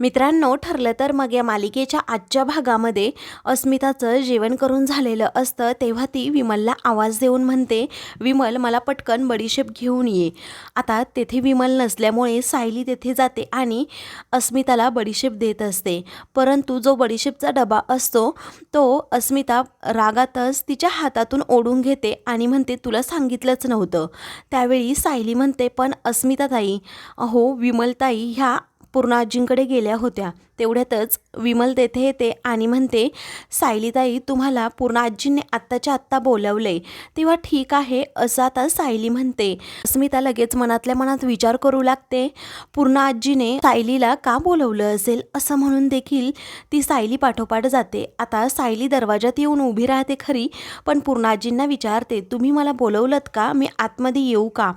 मित्रांनो ठरलं तर मग या मालिकेच्या आजच्या भागामध्ये अस्मिताचं जेवण करून झालेलं असतं तेव्हा ती विमलला आवाज देऊन म्हणते विमल मला पटकन बडीशेप घेऊन ये. आता तेथे विमल नसल्यामुळे सायली तेथे जाते आणि अस्मिताला बडीशेप देत असते. परंतु जो बडीशेपचा डबा असतो तो अस्मिता रागातच तिच्या हातातून ओढून घेते आणि म्हणते तुला सांगितलंच नव्हतं. त्यावेळी सायली म्हणते पण अस्मिताताई अहो विमलताई ह्या पूर्णाजींकडे गेल्या होत्या. तेवढ्यातच विमल तेथे येते आणि म्हणते सायलीताई तुम्हाला पूर्ण आजींनी आत्ताच्या आत्ता बोलवले. तेव्हा ठीक आहे असं आता सायली म्हणते. अस्मिता लगेच मनातल्या मनात विचार करू लागते. पूर्ण आजीने सायलीला का बोलवलं असेल? असं म्हणून देखील ती सायली पाठोपाठ जाते. आता सायली दरवाजात येऊन उभी राहते खरी पण पूर्णाजींना विचारते तुम्ही मला बोलवलं का? मी आतमध्ये येऊ का?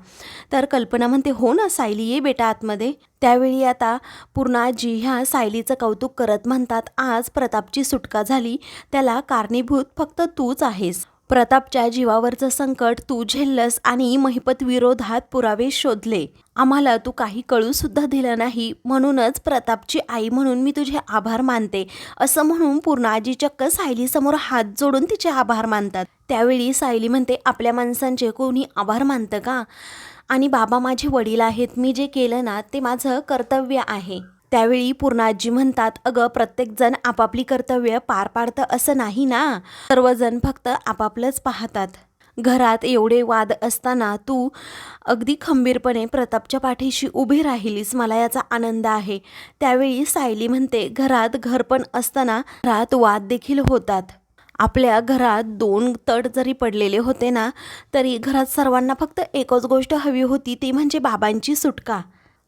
तर कल्पना म्हणते हो ना सायली ये बेटा आतमध्ये. त्यावेळी आता पूर्णाजी ह्या सायलीचं कौतुक करत म्हणतात आज प्रतापची सुटका झाली. त्याला कारणीभूत फक्त तूच आहेस. प्रतापच्या जीवावरचं संकट तू झेललंस आणि महिपत विरोधात पुरावे शोधले. आम्हाला तू काही कळू सुद्धा दिलं नाही. म्हणूनच प्रतापची आई म्हणून मी तुझे आभार मानते. असं म्हणून पूर्णाजी चक्क सायलीसमोर हात जोडून तिचे आभार मानतात. त्यावेळी सायली म्हणते आपल्या माणसांचे कोणी आभार मानतं का? आणि बाबा माझे वडील आहेत. मी जे केलं ना ते माझं कर्तव्य आहे. त्यावेळी पूर्णाजी म्हणतात अगं प्रत्येकजण आपापली कर्तव्य पार पाडतं असं नाही ना? सर्वजण फक्त आपापलंच पाहतात. घरात एवढे वाद असताना तू अगदी खंबीरपणे प्रतापच्या पाठीशी उभी राहिलीस मला याचा आनंद आहे. त्यावेळी सायली म्हणते घरात घर पण असताना घरात वाद देखील होतात. आपल्या घरात दोन तट जरी पडलेले होते ना तरी घरात सर्वांना फक्त एकच गोष्ट हवी होती ती म्हणजे बाबांची सुटका.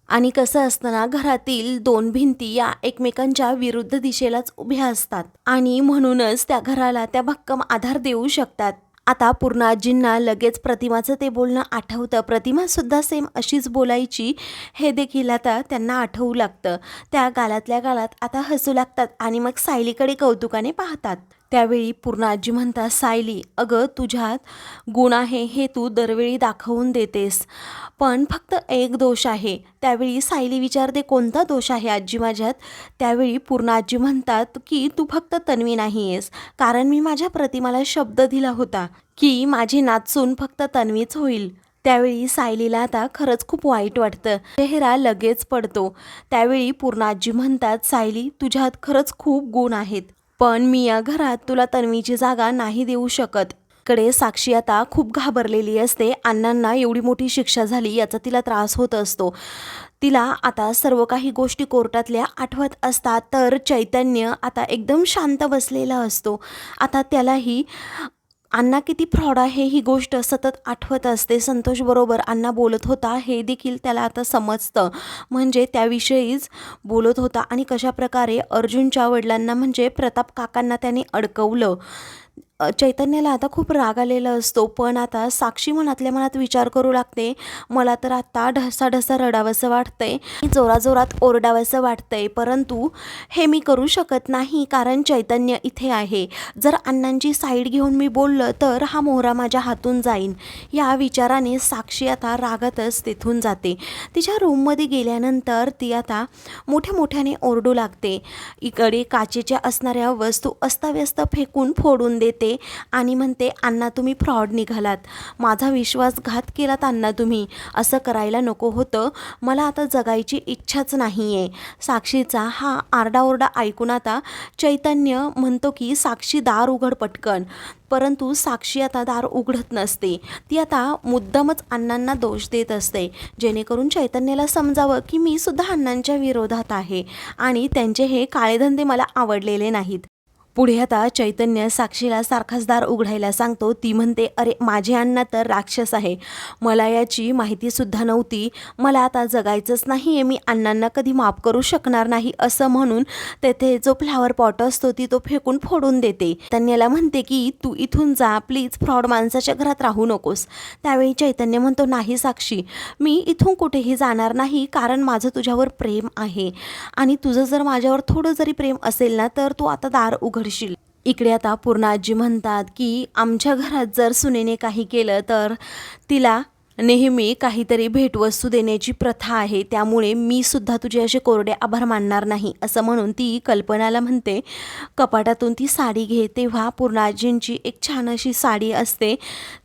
आणि कसं असताना घरातील दोन भिंती या एकमेकांच्या विरुद्ध दिशेलाच उभ्या असतात. आणि म्हणूनच त्या घराला त्या भक्कम आधार देऊ शकतात. आता पूर्ण आजींना लगेच प्रतिमाचं ते बोलणं आठवतं. प्रतिमासुद्धा सेम अशीच बोलायची. हे देखील आता त्यांना आठवू लागतं. त्या गालातल्या गालात आता हसू लागतात आणि मग सायलीकडे कौतुकाने पाहतात. त्यावेळी पूर्ण आजी म्हणतात सायली अगं तुझ्यात गुण आहे हे तू दरवेळी दाखवून देतेस. पण फक्त एक दोष आहे. त्यावेळी सायली विचारते कोणता दोष आहे आजी माझ्यात? त्यावेळी पूर्ण आजी म्हणतात की तू फक्त तन्वी नाही आहेस कारण मी माझ्या प्रतिमाला शब्द दिला होता की माझी नाचून फक्त तन्वीच होईल. त्यावेळी सायलीला आता खरंच खूप वाईट वाटतं. चेहरा लगेच पडतो. त्यावेळी पूर्ण आजी म्हणतात सायली तुझ्यात खरंच खूप गुण आहेत. पण मी या घरात तुला तन्वीची जागा नाही देऊ शकत. कडे साक्षी आता खूप घाबरलेली असते. अण्णांना एवढी मोठी शिक्षा झाली याचा तिला त्रास होत असतो. तिला आता सर्व काही गोष्टी कोर्टातल्या आठवत असतात तर चैतन्य आता एकदम शांत बसलेला असतो. आता त्यालाही अण्णा किती फ्रॉड आहे ही गोष्ट सतत आठवत असते. संतोष बरोबर अण्णा बोलत होता. हे देखील त्याला आता समजतं. म्हणजे त्याविषयीच बोलत होता. आणि कशा प्रकारे अर्जुनच्या वडिलांना म्हणजे प्रताप काकांना त्याने अडकवलं. चैतन्याला आता खूप राग आलेला असतो. पण आता साक्षी मनातल्या मनात विचार करू लागते. मला तर आता ढसा ढसा रडावंसं वाटतंय. जोराजोरात ओरडावंसं वाटतंय. परंतु हे मी करू शकत नाही कारण चैतन्य इथे आहे. जर अण्णांची साईड घेऊन मी बोललं तर हा मोहरा माझ्या हातून जाईन. या विचाराने साक्षी आता रागातच तिथून जाते. तिच्या रूममध्ये गेल्यानंतर ती आता मोठ्या मोठ्याने ओरडू लागते. इकडे काचेच्या असणाऱ्या वस्तू अस्ताव्यस्त फेकून फोडून देते. आणि म्हणते अण्णा तुम्ही फ्रॉड निघालात. माझा विश्वासघात केलात अण्णा तुम्ही. असं करायला नको होतं. मला आता जगायची इच्छाच नाही आहे साक्षीचा हा आरडाओरडा ऐकून आता चैतन्य म्हणतो की साक्षी दार उघड पटकन. परंतु साक्षी आता दार उघडत नसते. ती आता मुद्दामच अण्णांना दोष देत असते. जेणेकरून चैतन्याला समजावं की मी सुद्धा अण्णांच्या विरोधात आहे आणि त्यांचे हे काळेधंदे मला आवडलेले नाहीत. पुढे आता चैतन्य साक्षीला सारखाच दार उघडायला सांगतो. ती म्हणते अरे माझे अण्णा तर राक्षस आहे. मला याची माहितीसुद्धा नव्हती. मला आता जगायचंच नाही आहे मी अण्णांना कधी माफ करू शकणार नाही असं म्हणून तेथे जो फ्लावर पॉट असतो ती तो फेकून फोडून देते. चैतन्याला म्हणते की तू इथून जा. प्लीज फ्रॉड माणसाच्या घरात राहू नकोस. त्यावेळी चैतन्य म्हणतो नाही साक्षी. मी इथून कुठेही जाणार नाही कारण माझं तुझ्यावर प्रेम आहे. आणि तुझं जर माझ्यावर थोडं जरी प्रेम असेल ना तर तू आता दार उघड करशील इकडे आता पूर्ण आजी म्हणतात की आमच्या घरात जर सुनेने काही केलं तर तिला नेहमी काहीतरी भेटवस्तू देण्याची प्रथा आहे त्यामुळे मी सुद्धा तुझे असे कोरडे आभार मानणार नाही असं म्हणून ती कल्पनाला म्हणते. कपाटातून ती साडी घे तेव्हा पूर्णाजींची एक छान अशी साडी असते.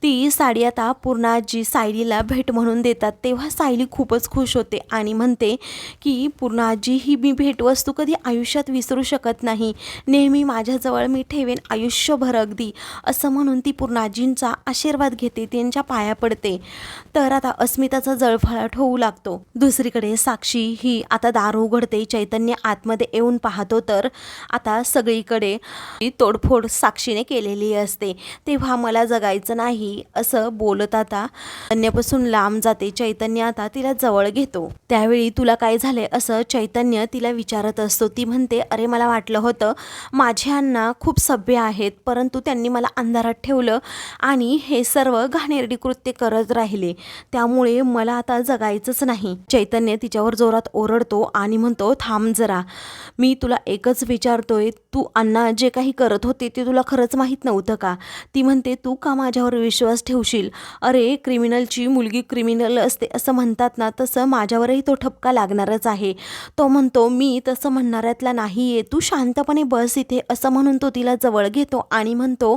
ती साडी आता पूर्णाजी सायलीला भेट म्हणून देतात तेव्हा सायली खूपच खुश होते आणि म्हणते की पूर्णाजी ही मी भेटवस्तू कधी आयुष्यात विसरू शकत नाही. नेहमी माझ्याजवळ मी ठेवेन आयुष्यभर अगदी. असं म्हणून ती पूर्णाजींचा आशीर्वाद घेते त्यांच्या पाया पडते. तर आता अस्मिताचा जळफळाट होऊ लागतो. दुसरीकडे साक्षी ही आता दार उघडते चैतन्य आतमध्ये येऊन पाहतो तर आता सगळीकडे तोडफोड साक्षीने केलेली असते. तेव्हा मला जगायचं नाही असं बोलत आता चैतन्यापासून लांब जाते चैतन्य आता तिला जवळ घेतो. त्यावेळी तुला काय झाले असं चैतन्य तिला विचारत असतो. ती म्हणते अरे मला वाटलं होतं माझे अण्णा खूप सभ्य आहेत परंतु त्यांनी मला अंधारात ठेवलं आणि हे सर्व घाणेरडी कृत्य करत राहिले. त्यामुळे मला आता जगायचंच नाही. चैतन्य तिच्यावर जोरात ओरडतो आणि म्हणतो थांब जरा. मी तुला एकच विचारतोय. तू अण्णा जे काही करत होते ते तुला खरंच माहीत नव्हतं का ती म्हणते तू का माझ्यावर विश्वास ठेवशील? अरे क्रिमिनलची मुलगी क्रिमिनल असते असं म्हणतात ना तसं माझ्यावरही तो ठपका लागणारच आहे. तो म्हणतो मी तसं म्हणणाऱ्यातला नाही आहे तू शांतपणे बस इथे असं म्हणून तो तिला जवळ घेतो आणि म्हणतो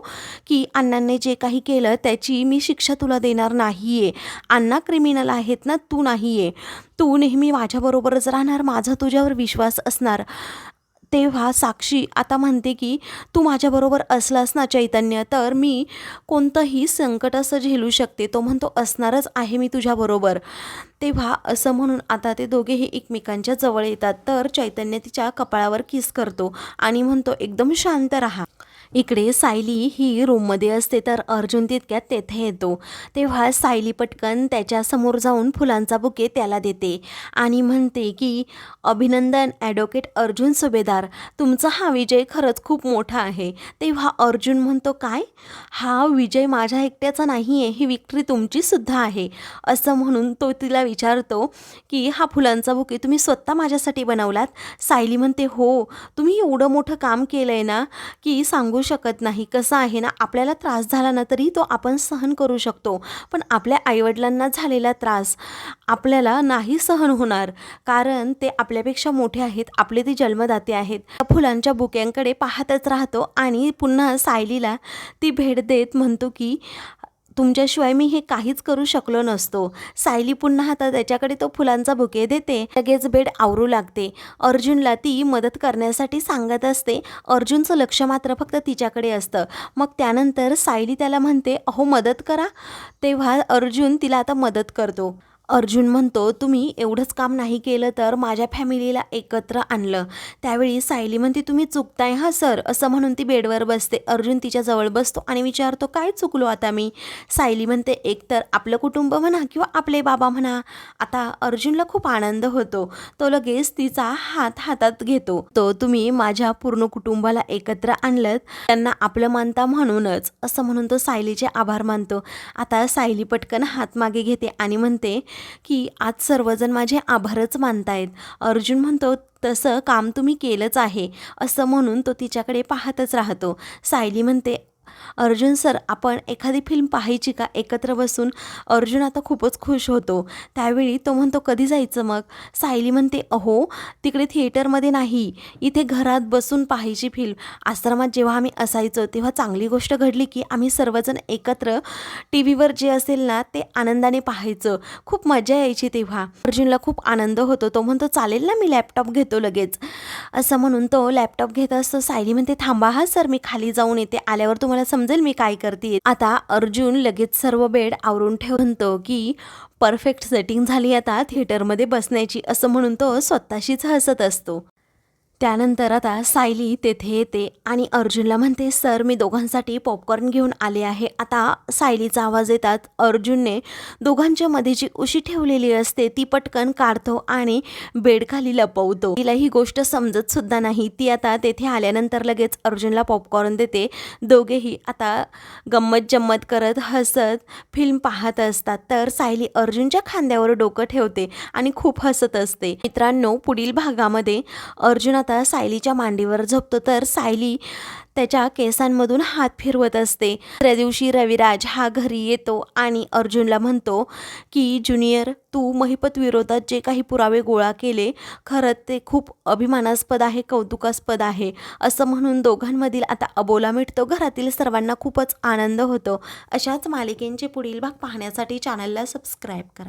की अण्णांनी जे काही केलं त्याची मी शिक्षा तुला देणार नाही आहे अण्णा क्रिमिनल आहेत ना तू नाही आहे तू नेहमी माझ्याबरोबरच राहणार माझा तुझ्यावर विश्वास असणार. तेव्हा साक्षी आता म्हणते की तू माझ्याबरोबर असलास ना चैतन्य तर मी कोणतंही संकट असं झेलू शकते. तो म्हणतो असणारच आहे मी तुझ्याबरोबर. तेव्हा असं म्हणून आता ते दोघेही एकमेकांच्या जवळ येतात. तर चैतन्य तिच्या कपाळावर किस करतो आणि म्हणतो एकदम शांत राहा. इकडे सायली ही रूममध्ये असते तर अर्जुन तितक्यात तेथे येतो. तेव्हा सायली पटकन त्याच्यासमोर जाऊन फुलांचा बुके त्याला देते आणि म्हणते की अभिनंदन ॲडव्होकेट अर्जुन सुभेदार. तुमचा हा विजय खरंच खूप मोठा आहे. तेव्हा अर्जुन म्हणतो काय? हा विजय माझ्या एकट्याचा नाही आहे ही विक्री तुमचीसुद्धा आहे. असं म्हणून तो तिला विचारतो की हा फुलांचा बुके तुम्ही स्वतः माझ्यासाठी बनवलात? सायली म्हणते हो. तुम्ही एवढं मोठं काम केलं आहे ना की सांगू शकत नाही. कसं आहे ना आपल्याला त्रास झाला ना तरी तो आपण सहन करू शकतो. पण आपल्या आईवडिलांना झालेला त्रास आपल्याला नाही सहन होणार. कारण ते आपल्यापेक्षा मोठे आहेत. आपले ते जन्मदाते आहेत. फुलांच्या बुक्यांकडे पाहतच राहतो आणि पुन्हा सायलीला ती भेट देत म्हणतो की तुमच्याशिवाय मी हे काहीच करू शकलो नसतो. सायली पुन्हा आता त्याच्याकडे तो फुलांचा बुके देते. लगेच बेड आवरू लागते. अर्जुनला ती मदत करण्यासाठी सांगत असते. अर्जुनचं लक्ष मात्र फक्त तिच्याकडे असतं. मग त्यानंतर सायली त्याला म्हणते अहो मदत करा. तेव्हा अर्जुन तिला आता मदत करतो. अर्जुन म्हणतो तुम्ही एवढंच काम नाही केलं तर माझ्या फॅमिलीला एकत्र आणलं. त्यावेळी सायली म्हणते तुम्ही चुकताय हा सर असं म्हणून ती बेडवर बसते. अर्जुन तिच्याजवळ बसतो आणि विचारतो काय चुकलो आता मी? सायली म्हणते एकतर आपलं कुटुंब म्हणा किंवा आपले बाबा म्हणा. आता अर्जुनला खूप आनंद होतो. तो लगेच तिचा हात हातात घेतो. तो तुम्ही माझ्या पूर्ण कुटुंबाला एकत्र आणलं त्यांना आपलं मानता म्हणूनच असं म्हणून तो सायलीचे आभार मानतो. आता सायली पटकन हात मागे घेते आणि म्हणते की आज सर्वजण माझे आभारच मानतायत. अर्जुन म्हणतो तसं काम तुम्ही केलंच आहे. असं म्हणून तो तिच्याकडे पाहतच राहतो. सायली म्हणते अर्जुन सर आपण एखादी फिल्म पाहायची का? एकत्र बसून अर्जुन आता खूपच खुश होतो. त्यावेळी तो म्हणतो कधी जायचं मग? सायली म्हणते अहो तिकडे थिएटरमध्ये नाही. इथे घरात बसून पाहायची फिल्म. आश्रमात जेव्हा आम्ही असायचो तेव्हा चांगली गोष्ट घडली की आम्ही सर्वजण एकत्र टी व्हीवर जे असेल ना ते आनंदाने पाहायचं. खूप मजा यायची तेव्हा. अर्जुनला खूप आनंद होतो. तो म्हणतो चालेल ना मी लॅपटॉप घेतो लगेच. असं म्हणून तो लॅपटॉप घेत असतो. सायली म्हणते थांबा हा सर मी खाली जाऊन येते. आल्यावर तुम्हाला समजेल मी काय करते. आता अर्जुन लगेच सर्व बेड आवरून ठेवतो की परफेक्ट सेटिंग झाली आता थिएटरमध्ये बसण्याची असं म्हणून तो स्वतःशीच हसत असतो. त्यानंतर आता सायली तेथे येते आणि अर्जुनला म्हणते सर मी दोघांसाठी पॉपकॉर्न घेऊन आले आहे. आता सायलीचा आवाज येतात. अर्जुनने दोघांच्या मध्ये जी उशी ठेवलेली असते ती पटकन काढतो आणि बेडखाली लपवतो. तिला ही गोष्ट समजत सुद्धा नाही. ती आता तेथे आल्यानंतर लगेच अर्जुनला पॉपकॉर्न देते. दोघेही आता गंमत जम्मत करत हसत फिल्म पाहत असतात. तर सायली अर्जुनच्या खांद्यावर डोकं ठेवते आणि खूप हसत असते. मित्रांनो पुढील भागामध्ये अर्जुन आता सायलीच्या मांडीवर झोपतो तर सायली त्याच्या केसांमधून हात फिरवत असते. दुसऱ्या दिवशी रविराज हा घरी येतो आणि अर्जुनला म्हणतो की ज्युनियर तू महिपत विरोधात जे काही पुरावे गोळा केले खरं ते खूप अभिमानास्पद आहे कौतुकास्पद आहे. असं म्हणून दोघांमधील आता अबोला मिटतो. घरातील सर्वांना खूपच आनंद होतो. अशाच मालिकेंचे पुढील भाग पाहण्यासाठी चॅनलला सबस्क्राईब करा.